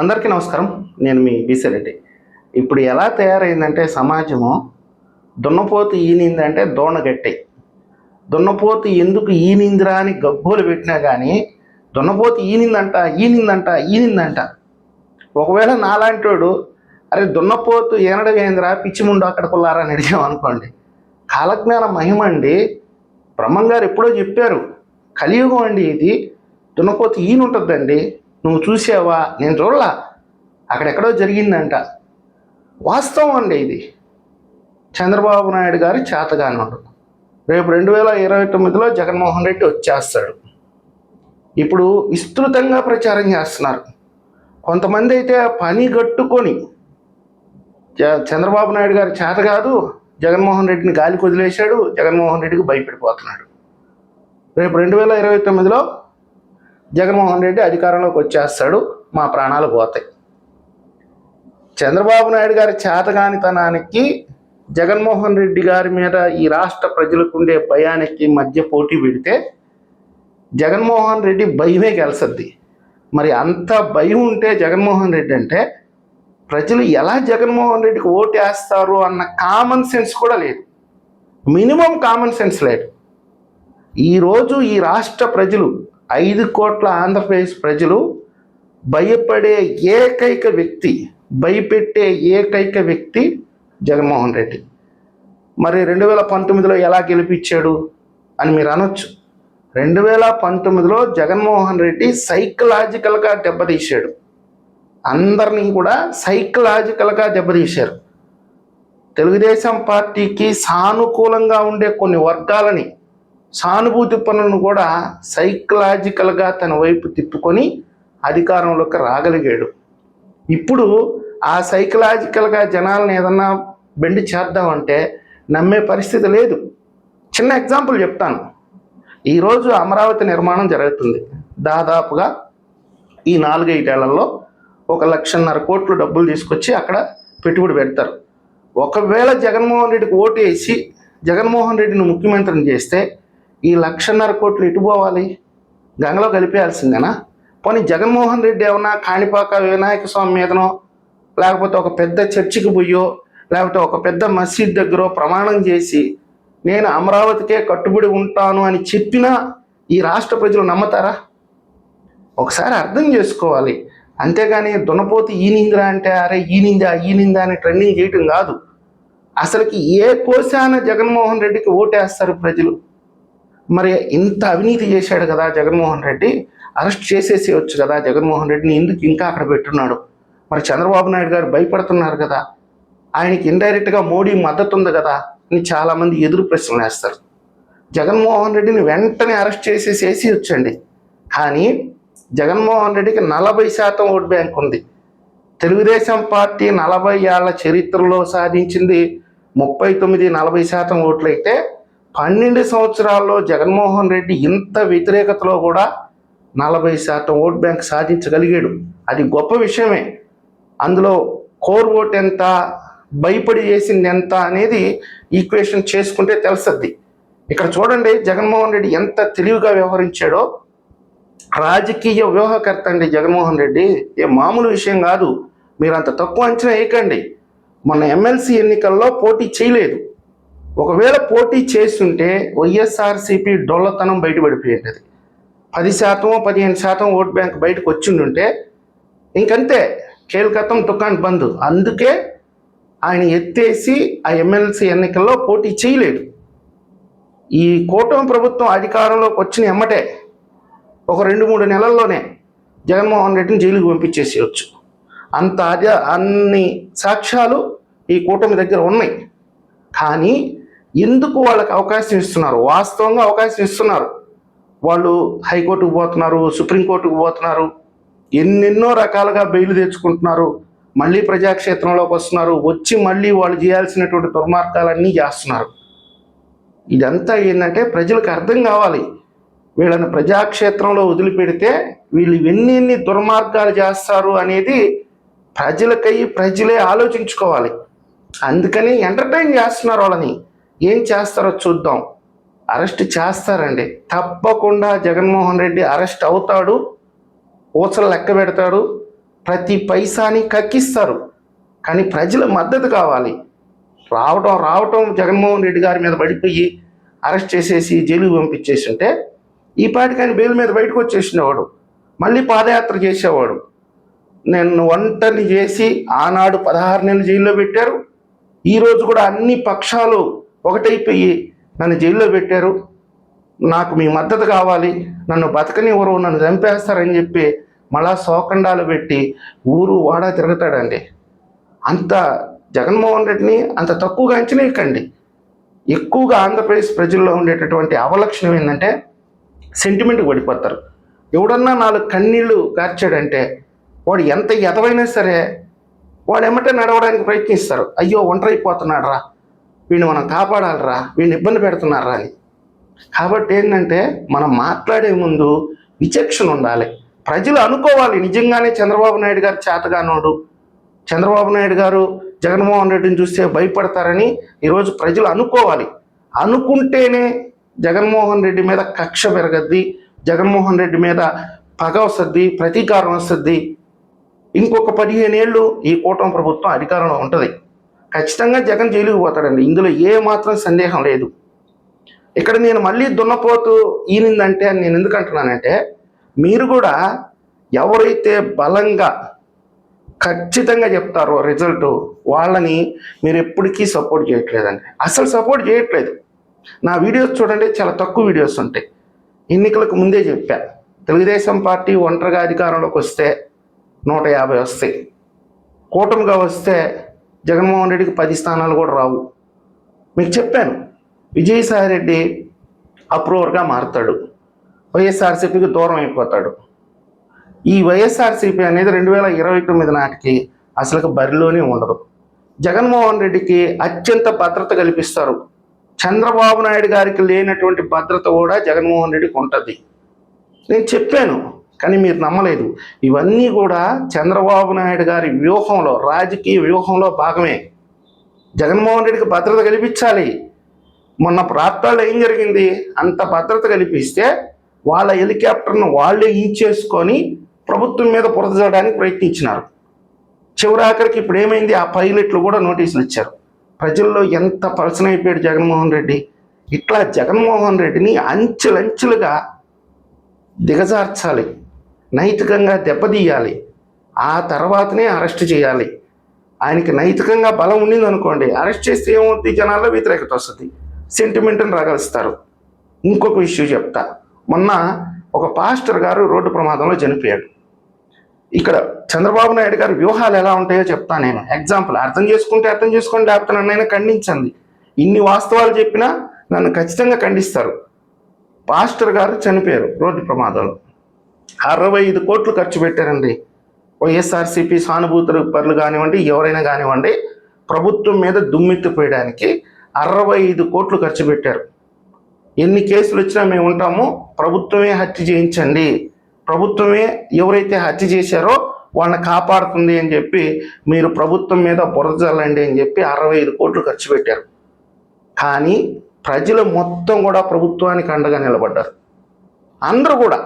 అందరికీ నమస్కారం. నేను మీ బీసరెడ్డి ఇప్పుడు ఎలా తయారైందంటే సమాజము దున్నపోతు ఈనిందంటే దోణగట్టె దున్నపోతు ఎందుకు ఈనిందిరా అని గబ్బోలు పెట్టినా కానీ దున్నపోతు ఈనిందంట ఈనిందంట ఈనిందంట ఒకవేళ నాలాంటోడు అరే దున్నపోతు ఏనడం ఏందిరా పిచ్చిముండు అక్కడ పుల్లారా అని అడిగాం అనుకోండి. కాలజ్ఞాన మహిమ అండి. బ్రహ్మం గారు ఎప్పుడో చెప్పారు కలియుగం అండి ఇది. దున్నపోతు ఈయన ఉంటుందండి నువ్వు చూసావా? నేను చూడలా. అక్కడెక్కడో జరిగిందంట. వాస్తవం అండి ఇది. చంద్రబాబు నాయుడు గారి చేతగానుడు రేపు రెండు వేల ఇరవై తొమ్మిదిలో జగన్మోహన్ రెడ్డి వచ్చేస్తాడు. ఇప్పుడు విస్తృతంగా ప్రచారం చేస్తున్నారు. కొంతమంది అయితే పని కట్టుకొని చ- చంద్రబాబు నాయుడు గారి చేత కాదు జగన్మోహన్ రెడ్డిని గాలికి వదిలేశాడు జగన్మోహన్ రెడ్డికి భయపడిపోతున్నాడు. రేపు రెండు వేల ఇరవై తొమ్మిదిలో జగన్మోహన్ రెడ్డి అధికారంలోకి వచ్చేస్తాడు మా ప్రాణాలు పోతాయి. చంద్రబాబు నాయుడు గారి చేతగానితనానికి జగన్మోహన్ రెడ్డి గారి మీద ఈ రాష్ట్ర ప్రజలకు ఉండే భయానికి మధ్య పోటీ పెడితే జగన్మోహన్ రెడ్డి భయమే గెలిసద్ది. మరి అంత భయం ఉంటే జగన్మోహన్ రెడ్డి అంటే ప్రజలు ఎలా జగన్మోహన్ రెడ్డికి ఓటు వేస్తారు అన్న కామన్ సెన్స్ కూడా లేదు. మినిమం కామన్ సెన్స్ లేదు. ఈరోజు ఈ రాష్ట్ర ప్రజలు ఐదు కోట్ల ఆంధ్రప్రదేశ్ ప్రజలు భయపడే ఏకైక వ్యక్తి భయపెట్టే ఏకైక వ్యక్తి జగన్మోహన్ రెడ్డి. మరి రెండు వేల పంతొమ్మిదిలో ఎలా గెలిపించాడు అని మీరు అనొచ్చు. రెండు వేల పంతొమ్మిదిలో జగన్మోహన్ రెడ్డి సైకలాజికల్గా దెబ్బతీశాడు. అందరినీ కూడా సైకలాజికల్గా దెబ్బతీశారు. తెలుగుదేశం పార్టీకి సానుకూలంగా ఉండే కొన్ని వర్గాలని సానుభూతి పనులను కూడా సైకలాజికల్గా తన వైపు తిప్పుకొని అధికారంలోకి రాగలిగాడు. ఇప్పుడు ఆ సైకలాజికల్గా జనాలను ఏదన్నా బెండి చేద్దామంటే నమ్మే పరిస్థితి లేదు. చిన్న ఎగ్జాంపుల్ చెప్తాను. ఈరోజు అమరావతి నిర్మాణం జరుగుతుంది. దాదాపుగా ఈ నాలుగైదేళ్ళలో ఒక లక్షన్నర కోట్లు డబ్బులు తీసుకొచ్చి అక్కడ పెట్టుబడి పెడతారు. ఒకవేళ జగన్మోహన్ రెడ్డికి ఓటు వేసి జగన్మోహన్ రెడ్డిని ముఖ్యమంత్రిని చేస్తే ఈ లక్షన్నర కోట్లు ఎటు పోవాలి? గంగలో కలిపేయాల్సిందేనా? పోనీ జగన్మోహన్ రెడ్డి ఏమన్నా కాణిపాక వినాయక స్వామి మీదనో లేకపోతే ఒక పెద్ద చర్చికి పోయో లేకపోతే ఒక పెద్ద మసీద్ దగ్గర ప్రమాణం చేసి నేను అమరావతికే కట్టుబడి ఉంటాను అని చెప్పినా ఈ రాష్ట్ర ప్రజలు నమ్మతారా? ఒకసారి అర్థం చేసుకోవాలి. అంతేగాని దున్నపోతు ఈనిందిరా అంటే అరే ఈనిందా ఈనిందా అని ట్రెండింగ్ చేయటం కాదు. అసలుకి ఏ కోశాన జగన్మోహన్ రెడ్డికి ఓటేస్తారు ప్రజలు? మరి ఇంత అవినీతి చేశాడు కదా జగన్మోహన్ రెడ్డి అరెస్ట్ చేసేసేయచ్చు కదా జగన్మోహన్ రెడ్డిని ఎందుకు ఇంకా అక్కడ పెట్టున్నాడు? మరి చంద్రబాబు నాయుడు గారు భయపడుతున్నారు కదా ఆయనకి ఇండైరెక్ట్గా మోడీ మద్దతు ఉంది కదా అని చాలామంది ఎదురు ప్రశ్నలు వేస్తారు. జగన్మోహన్ రెడ్డిని వెంటనే అరెస్ట్ చేసేసేసి వచ్చండి. కానీ జగన్మోహన్ రెడ్డికి నలభై శాతం ఓట్ బ్యాంక్ ఉంది. తెలుగుదేశం పార్టీ నలభై ఏళ్ళ చరిత్రలో సాధించింది ముప్పై తొమ్మిది నలభై శాతం ఓట్లయితే పన్నెండు సంవత్సరాల్లో జగన్మోహన్ రెడ్డి ఇంత వ్యతిరేకతలో కూడా నలభై శాతం ఓట్ బ్యాంక్ సాధించగలిగాడు. అది గొప్ప విషయమే. అందులో కోర్ ఓట్ ఎంత భయపడి చేసింది ఎంత అనేది ఈక్వేషన్ చేసుకుంటే తెలుస్తుంది. ఇక్కడ చూడండి జగన్మోహన్ రెడ్డి ఎంత తెలివిగా వ్యవహరించాడో. రాజకీయ వ్యూహకర్త అండి జగన్మోహన్ రెడ్డి. ఏ మామూలు విషయం కాదు. మీరు అంత తక్కువ అంచనా వేయకండి. మొన్న ఎమ్మెల్సీ ఎన్నికల్లో పోటీ చేయలేదు. ఒకవేళ పోటీ చేస్తుంటే వైఎస్ఆర్సీపీ డొల్లతనం బయటపడిపోయేది పది శాతం పదిహేను శాతం ఓట్ బ్యాంక్ బయటకు వచ్చిండుంటే ఇంకంతే. కేల్కతం దుకాన్ బంద్. అందుకే ఆయన ఎత్తేసి ఆ ఎమ్మెల్సీ ఎన్నికల్లో పోటీ చేయలేదు. ఈ కూటమి ప్రభుత్వం అధికారంలోకి వచ్చిన ఎమ్మటే ఒక రెండు మూడు నెలల్లోనే జగన్మోహన్ రెడ్డిని జైలుకు పంపించేసేయచ్చు. అంత అదే అన్ని సాక్ష్యాలు ఈ కూటమి దగ్గర ఉన్నాయి. కానీ ఎందుకు వాళ్ళకి అవకాశం ఇస్తున్నారు? వాస్తవంగా అవకాశం ఇస్తున్నారు. వాళ్ళు హైకోర్టుకు పోతున్నారు సుప్రీంకోర్టుకు పోతున్నారు. ఎన్నెన్నో రకాలుగా బెయిల్ తెచ్చుకుంటున్నారు. మళ్ళీ ప్రజాక్షేత్రంలోకి వస్తున్నారు. వచ్చి మళ్ళీ వాళ్ళు చేయాల్సినటువంటి దుర్మార్గాలన్నీ చేస్తున్నారు. ఇదంతా ఏంటంటే ప్రజలకు అర్థం కావాలి. వీళ్ళని ప్రజాక్షేత్రంలో వదిలిపెడితే వీళ్ళు ఎన్ని ఎన్ని దుర్మార్గాలు చేస్తారు అనేది ప్రజలకై ప్రజలే ఆలోచించుకోవాలి. అందుకని ఎంటర్టైన్ చేస్తున్నారు వాళ్ళని. ఏం చేస్తారో చూద్దాం. అరెస్ట్ చేస్తారండి. తప్పకుండా జగన్మోహన్ రెడ్డి అరెస్ట్ అవుతాడు. ఊసలు లెక్క పెడతాడు. ప్రతి పైసాని కక్కిస్తారు. కానీ ప్రజల మద్దతు కావాలి. రావటం రావటం జగన్మోహన్ రెడ్డి గారి మీద పడిపోయి అరెస్ట్ చేసేసి జైలుకి పంపించేసి ఉంటే ఈ పాటికి బెయిల్ మీద బయటకు వచ్చేసినవాడు. మళ్ళీ పాదయాత్ర చేసేవాడు. నేను ఒంటరిని చేసి ఆనాడు పదహారు నెలలు జైల్లో పెట్టారు. ఈరోజు కూడా అన్ని పక్షాలు ఒకటైపోయి నన్ను జైల్లో పెట్టారు. నాకు మీ మద్దతు కావాలి. నన్ను బతకనివ్వరు. నన్ను చంపేస్తారని చెప్పి మళ్ళా శోకండాలు పెట్టి ఊరు వాడా తిరుగుతాడండి. అంత జగన్మోహన్ రెడ్డిని అంత తక్కువగా అంచనేయకండి. ఎక్కువగా ఆంధ్రప్రదేశ్ ప్రజల్లో ఉండేటటువంటి అవలక్షణం ఏంటంటే సెంటిమెంట్కి పడిపోతారు ఎవడన్నా నాలుగు కన్నీళ్ళు కార్చాడంటే వాడు ఎంత ఎదవైనా సరే వాడు ఎమ్మటే నడవడానికి ప్రయత్నిస్తారు. అయ్యో ఒంటరైపోతున్నాడు రా వీడిని మనం కాపాడాలిరా వీడిని ఇబ్బంది పెడుతున్నారా అని. కాబట్టి ఏంటంటే మనం మాట్లాడే ముందు విచక్షణ ఉండాలి. ప్రజలు అనుకోవాలి నిజంగానే చంద్రబాబు నాయుడు గారు చేతగానోడు. చంద్రబాబు నాయుడు గారు జగన్మోహన్ రెడ్డిని చూస్తే భయపడతారని ఈరోజు ప్రజలు అనుకోవాలి. అనుకుంటేనే జగన్మోహన్ రెడ్డి మీద కక్ష పెరగద్ది జగన్మోహన్ రెడ్డి మీద పగ వస్తుంది ప్రతీకారం వస్తుంది ఇంకొక పదిహేను ఏళ్ళు ఈ కూటమి ప్రభుత్వం అధికారంలో ఉంటుంది. ఖచ్చితంగా జగన్ జైలుకు పోతాడండి. ఇందులో ఏ మాత్రం సందేహం లేదు. ఇక్కడ నేను మళ్ళీ దున్నపోతూ ఈనిందంటే అని నేను ఎందుకు అంటున్నానంటే మీరు కూడా ఎవరైతే బలంగా ఖచ్చితంగా చెప్తారో రిజల్ట్ వాళ్ళని మీరు ఎప్పటికీ సపోర్ట్ చేయట్లేదండి. అసలు సపోర్ట్ చేయట్లేదు. నా వీడియోస్ చూడండి చాలా తక్కువ వీడియోస్ ఉంటాయి. ఎన్నికలకు ముందే చెప్పా తెలుగుదేశం పార్టీ ఒంటరిగా అధికారంలోకి వస్తే నూట యాభై వస్తాయి. కూటమిగా వస్తే జగన్మోహన్ రెడ్డికి పది స్థానాలు కూడా రావు. మీకు చెప్పాను. విజయసాయి రెడ్డి అప్రూవర్గా మారుతాడు. వైఎస్ఆర్సీపీకి దూరం అయిపోతాడు. ఈ వైఎస్ఆర్సీపీ అనేది రెండు వేల ఇరవై తొమ్మిది నాటికి అసలు బరిలోనే ఉండదు. జగన్మోహన్ రెడ్డికి అత్యంత భద్రత కల్పిస్తారు. చంద్రబాబు నాయుడు గారికి లేనటువంటి భద్రత కూడా జగన్మోహన్ రెడ్డికి ఉంటుంది. నేను చెప్పాను. కానీ మీరు నమ్మలేదు. ఇవన్నీ కూడా చంద్రబాబు నాయుడు గారి వ్యూహంలో రాజకీయ వ్యూహంలో భాగమే. జగన్మోహన్ రెడ్డికి భద్రత కల్పించాలి. మొన్న ప్రాంతాల్లో ఏం జరిగింది? అంత భద్రత కల్పిస్తే వాళ్ళ హెలికాప్టర్ను వాళ్ళే ఇచ్చేసుకొని ప్రభుత్వం మీద బురదజడానికి ప్రయత్నించినారు. చివరాఖరికి ఇప్పుడు ఏమైంది? ఆ పైలట్లు కూడా నోటీసులు ఇచ్చారు. ప్రజల్లో ఎంత పలసన అయిపోయాడు జగన్మోహన్ రెడ్డి? ఇట్లా జగన్మోహన్ రెడ్డిని అంచెలంచెలుగా దిగజార్చాలి. నైతికంగా దెబ్బతీయాలి. ఆ తర్వాతనే అరెస్ట్ చేయాలి. ఆయనకి నైతికంగా బలం ఉండింది అనుకోండి అరెస్ట్ చేస్తే ఏమవుతుంది జనాల్లో వ్యతిరేకత వస్తుంది. సెంటిమెంట్ని రగలుస్తారు. ఇంకొక ఇష్యూ చెప్తా. మొన్న ఒక పాస్టర్ గారు రోడ్డు ప్రమాదంలో చనిపోయాడు. ఇక్కడ చంద్రబాబు నాయుడు గారి వ్యూహాలు ఎలా ఉంటాయో చెప్తా నేను. ఎగ్జాంపుల్ అర్థం చేసుకుంటే అర్థం చేసుకోండి లేకపోతే నన్నైనా ఖండించండి. ఇన్ని వాస్తవాలు చెప్పినా నన్ను ఖచ్చితంగా ఖండిస్తారు. పాస్టర్ గారు చనిపోయారు రోడ్డు ప్రమాదంలో. అరవై ఐదు కోట్లు ఖర్చు పెట్టారండి. వైఎస్ఆర్సీపీ సానుభూతులు పనులు కానివ్వండి ఎవరైనా కానివ్వండి ప్రభుత్వం మీద దుమ్మెత్తిపోయడానికి అరవై ఐదు కోట్లు ఖర్చు పెట్టారు. ఎన్ని కేసులు వచ్చినా మేము ఉంటాము ప్రభుత్వమే హత్య చేయించండి. ప్రభుత్వమే ఎవరైతే హత్య చేశారో వాళ్ళని కాపాడుతుంది అని చెప్పి మీరు ప్రభుత్వం మీద బురద చల్లండి అని చెప్పి అరవై ఐదు కోట్లు ఖర్చు పెట్టారు. కానీ ప్రజలు మొత్తం కూడా ప్రభుత్వానికి అండగా నిలబడ్డారు. అందరూ కూడా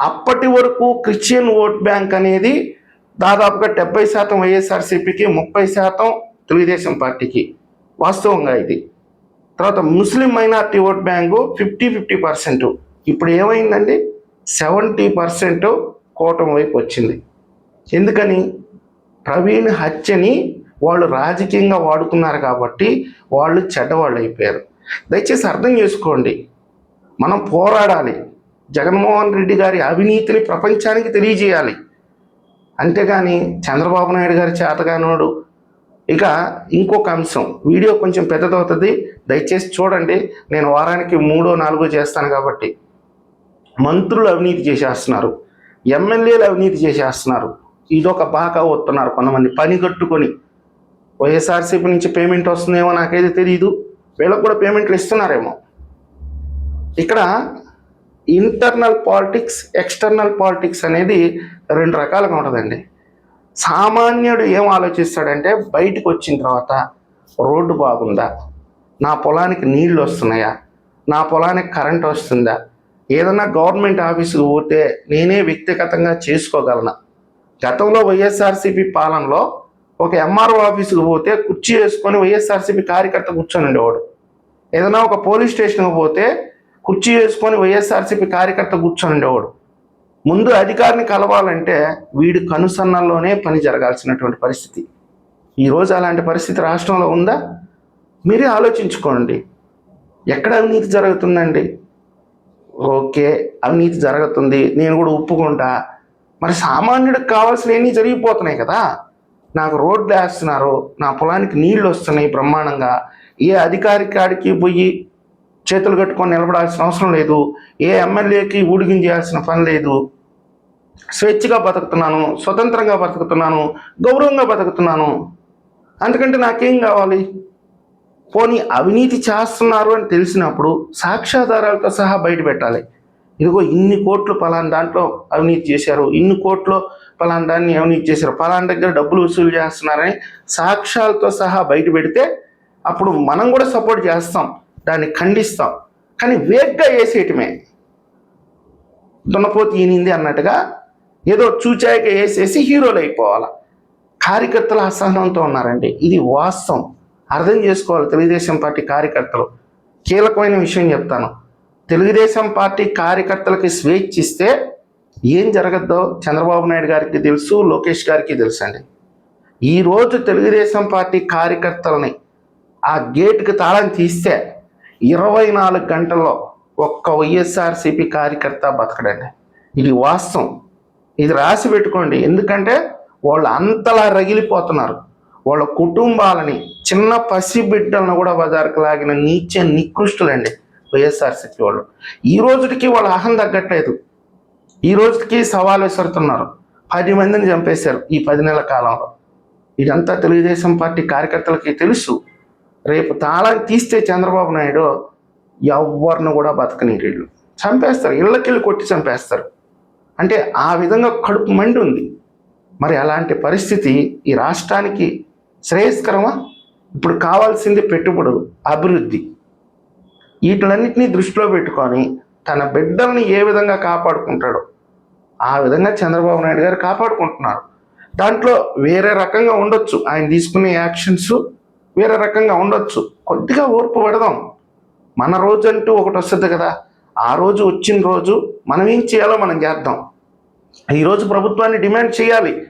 అప్పటి వరకు క్రిస్టియన్ ఓట్ బ్యాంక్ అనేది దాదాపుగా డెబ్బై శాతం వైఎస్ఆర్సీపీకి ముప్పై శాతం తెలుగుదేశం పార్టీకి. వాస్తవంగా ఇది. తర్వాత ముస్లిం minority vote bank fifty fifty percent. ఇప్పుడు ఏమైందండి? సెవెంటీ పర్సెంట్ కూటమి వైపు వచ్చింది. ఎందుకని? ప్రవీణ్ హత్యని వాళ్ళు రాజకీయంగా వాడుకున్నారు కాబట్టి వాళ్ళు చెడ్డవాళ్ళు అయిపోయారు. దయచేసి అర్థం చేసుకోండి. మనం పోరాడాలి. జగన్మోహన్ రెడ్డి గారి అవినీతిని ప్రపంచానికి తెలియజేయాలి. అంతేగాని చంద్రబాబు నాయుడు గారి చేతగానోడు. ఇక ఇంకొక అంశం వీడియో కొంచెం పెద్దదవుతుంది. దయచేసి చూడండి నేను వారానికి మూడో నాలుగో చేస్తాను కాబట్టి. మంత్రులు అవినీతి చేసేస్తున్నారు ఎమ్మెల్యేలు అవినీతి చేసేస్తున్నారు. ఇదొక బాగా వస్తున్నారు కొంతమంది పని కట్టుకొని. వైఎస్ఆర్సీపీ నుంచి పేమెంట్ వస్తుందేమో నాకైతే తెలియదు వీళ్ళకు కూడా పేమెంట్లు ఇస్తున్నారేమో. ఇక్కడ ఇంటర్నల్ పాలిటిక్స్ ఎక్స్టర్నల్ పాలిటిక్స్ అనేది రెండు రకాలుగా ఉంటుందండి. సామాన్యుడు ఏం ఆలోచిస్తాడంటే బయటకు వచ్చిన తర్వాత రోడ్డు బాగుందా? నా పొలానికి నీళ్ళు వస్తున్నాయా? నా పొలానికి కరెంట్ వస్తుందా? ఏదైనా గవర్నమెంట్ ఆఫీసుకు పోతే నేనే వ్యక్తిగతంగా చేసుకోగలనా? గతంలో వైఎస్ఆర్సీపీ పాలనలో ఒక ఎంఆర్ఓ ఆఫీసుకు పోతే కుర్చీ వేసుకొని వైఎస్ఆర్సీపీ కార్యకర్త కూర్చొని ఉండేవాడు ఏదైనా ఒక పోలీస్ స్టేషన్కి పోతే కుర్చీ వేసుకొని వైఎస్ఆర్సీపీ కార్యకర్త కూర్చొని ఉండేవాడు. ముందు అధికారిని కలవాలంటే వీడి కనుసన్నల్లోనే పని జరగాల్సినటువంటి పరిస్థితి. ఈరోజు అలాంటి పరిస్థితి రాష్ట్రంలో ఉందా? మీరే ఆలోచించుకోండి. ఎక్కడ అవినీతి జరుగుతుందండి? ఓకే అవినీతి జరుగుతుంది. నేను కూడా ఒప్పుకుంటా. మరి సామాన్యుడికి కావాల్సినవన్నీ జరిగిపోతున్నాయి కదా. నాకు రోడ్లు వేస్తున్నారు నా పొలానికి నీళ్ళు వస్తున్నాయి బ్రహ్మాండంగా. ఏ అధికారి కాడికి పోయి చేతులు కట్టుకొని నిలబడాల్సిన అవసరం లేదు. ఏ ఎమ్మెల్యేకి ఊడిగించేయాల్సిన పని లేదు. స్వేచ్ఛగా బతుకుతున్నాను స్వతంత్రంగా బతుకుతున్నాను గౌరవంగా బతుకుతున్నాను. అందుకంటే నాకేం కావాలి? పోనీ అవినీతి చేస్తున్నారు అని తెలిసినప్పుడు సాక్ష్యాధారాలతో సహా బయట పెట్టాలి. ఇదిగో ఇన్ని కోట్లు పలానా దాంట్లో అవినీతి చేశారు ఇన్ని కోట్లు పలానా దాన్ని అవినీతి చేశారు పలానా దగ్గర డబ్బులు వసూలు చేస్తున్నారని సాక్ష్యాలతో సహా బయట పెడితే అప్పుడు మనం కూడా సపోర్ట్ చేస్తాం. దాన్ని ఖండిస్తాం. కానీ వేగ్గా వేసేయటమే. దున్నపోతి ఈనింది అన్నట్టుగా ఏదో చూచాయక వేసేసి హీరోలు అయిపోవాలి. కార్యకర్తలు అసహనంతో ఉన్నారండి. ఇది వాస్తవం. అర్థం చేసుకోవాలి. తెలుగుదేశం పార్టీ కార్యకర్తలు. కీలకమైన విషయం చెప్తాను. తెలుగుదేశం పార్టీ కార్యకర్తలకి స్వేచ్ఛ ఇస్తే ఏం జరగద్దో చంద్రబాబు నాయుడు గారికి తెలుసు లోకేష్ గారికి తెలుసు అండి. ఈరోజు తెలుగుదేశం పార్టీ కార్యకర్తలని ఆ గేట్కి తాళం తీస్తే ఇరవై నాలుగు గంటల్లో ఒక్క వైఎస్ఆర్సీపీ కార్యకర్త బతకడండి. ఇది వాస్తవం. ఇది రాసి పెట్టుకోండి. ఎందుకంటే వాళ్ళు అంతలా రగిలిపోతున్నారు. వాళ్ళ కుటుంబాలని చిన్న పసి బిడ్డలను కూడా బజార్కు లాగిన నీచ నికృష్టులండి వైఎస్ఆర్సీపీ వాళ్ళు. ఈ రోజుకి వాళ్ళ అహం తగ్గట్లేదు. ఈ రోజుకి సవాలు విసురుతున్నారు. పది మందిని చంపేశారు ఈ పది నెలల కాలంలో. ఇదంతా తెలుగుదేశం పార్టీ కార్యకర్తలకి తెలుసు. రేపు తాళం తీస్తే చంద్రబాబు నాయుడు ఎవరిని కూడా బతకనీళ్ళు చంపేస్తారు ఇళ్ళకెళ్ళి కొట్టి చంపేస్తారు. అంటే ఆ విధంగా కడుపు మండి ఉంది. మరి అలాంటి పరిస్థితి ఈ రాష్ట్రానికి శ్రేయస్కరమా? ఇప్పుడు కావాల్సింది పెట్టుబడులు అభివృద్ధి. వీటిలన్నింటినీ దృష్టిలో పెట్టుకొని తన బిడ్డల్ని ఏ విధంగా కాపాడుకుంటాడో ఆ విధంగా చంద్రబాబు నాయుడు గారు కాపాడుకుంటున్నారు. దాంట్లో వేరే రకంగా ఉండొచ్చు. ఆయన తీసుకునే యాక్షన్స్ వేరే రకంగా ఉండొచ్చు. కొద్దిగా ఓర్పు పడదాం. మన రోజు అంటూ ఒకటి వస్తుంది కదా. ఆ రోజు వచ్చిన రోజు మనం ఏం చేయాలో మనం చేద్దాం. ఈరోజు ప్రభుత్వాన్ని డిమాండ్ చేయాలి.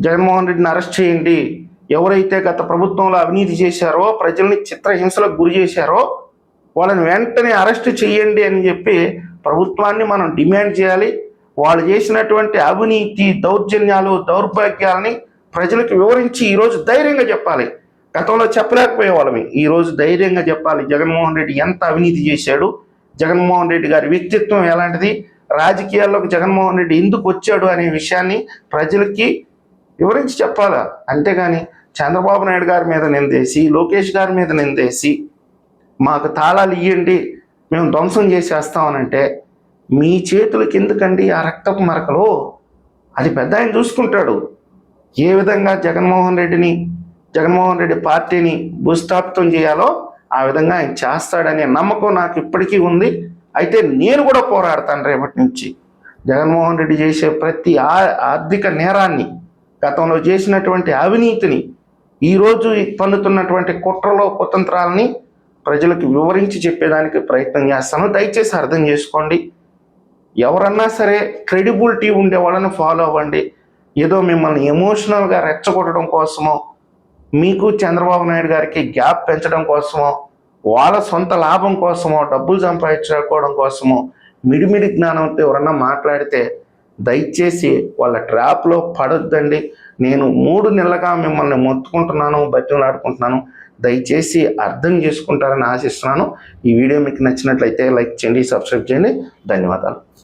జగన్మోహన్ రెడ్డిని అరెస్ట్ చేయండి. ఎవరైతే గత ప్రభుత్వంలో అవినీతి చేశారో ప్రజల్ని చిత్రహింసలకు గురి చేశారో వాళ్ళని వెంటనే అరెస్ట్ చేయండి అని చెప్పి ప్రభుత్వాన్ని మనం డిమాండ్ చేయాలి. వాళ్ళు చేసినటువంటి అవినీతి దౌర్జన్యాలు దౌర్భాగ్యాలని ప్రజలకు వివరించి ఈరోజు ధైర్యంగా చెప్పాలి. గతంలో చెప్పలేకపోయే వాళ్ళమి ఈరోజు ధైర్యంగా చెప్పాలి. జగన్మోహన్ రెడ్డి ఎంత అవినీతి చేశాడు? జగన్మోహన్ రెడ్డి గారి వ్యక్తిత్వం ఎలాంటిది? రాజకీయాల్లోకి జగన్మోహన్ రెడ్డి ఎందుకు వచ్చాడు అనే విషయాన్ని ప్రజలకి వివరించి చెప్పాలా? అంతేగాని చంద్రబాబు నాయుడు గారి మీద నిందేసి లోకేష్ గారి మీద నిందేసి మాకు తాళాలు ఇవ్వండి మేము ధ్వంసం చేసేస్తామనంటే మీ చేతుల ఎందుకండి ఆ రక్తపు మరకలు? అది పెద్ద ఆయన చూసుకుంటాడు. ఏ విధంగా జగన్మోహన్ రెడ్డిని జగన్మోహన్ రెడ్డి పార్టీని భూస్థాపితం చేయాలో ఆ విధంగా ఆయన చేస్తాడనే నమ్మకం నాకు ఇప్పటికీ ఉంది. అయితే నేను కూడా పోరాడతాను రేపటి నుంచి. జగన్మోహన్ రెడ్డి చేసే ప్రతి ఆర్థిక నేరాన్ని గతంలో చేసినటువంటి అవినీతిని ఈరోజు పన్నుతున్నటువంటి కుట్రలో కుతంత్రాలని ప్రజలకు వివరించి చెప్పేదానికి ప్రయత్నం చేస్తాను. దయచేసి అర్థం చేసుకోండి. ఎవరన్నా సరే క్రెడిబిలిటీ ఉండే వాళ్ళని ఫాలో అవ్వండి. ఏదో మిమ్మల్ని ఎమోషనల్గా రెచ్చగొట్టడం కోసమో మీకు చంద్రబాబు నాయుడు గారికి గ్యాప్ పెంచడం కోసమో వాళ్ళ సొంత లాభం కోసమో డబ్బులు సంపాదించుకోవడం కోసమో మిడిమిడి జ్ఞానంతో ఎవరన్నా మాట్లాడితే దయచేసి వాళ్ళ ట్రాప్లో పడొద్దండి. నేను మూడు నెలలుగా మిమ్మల్ని మొత్తుకుంటున్నాను బతిమలాడుకుంటున్నాను దయచేసి అర్థం చేసుకుంటారని ఆశిస్తున్నాను. ఈ వీడియో మీకు నచ్చినట్లయితే లైక్ చేయండి సబ్స్క్రైబ్ చేయండి. ధన్యవాదాలు.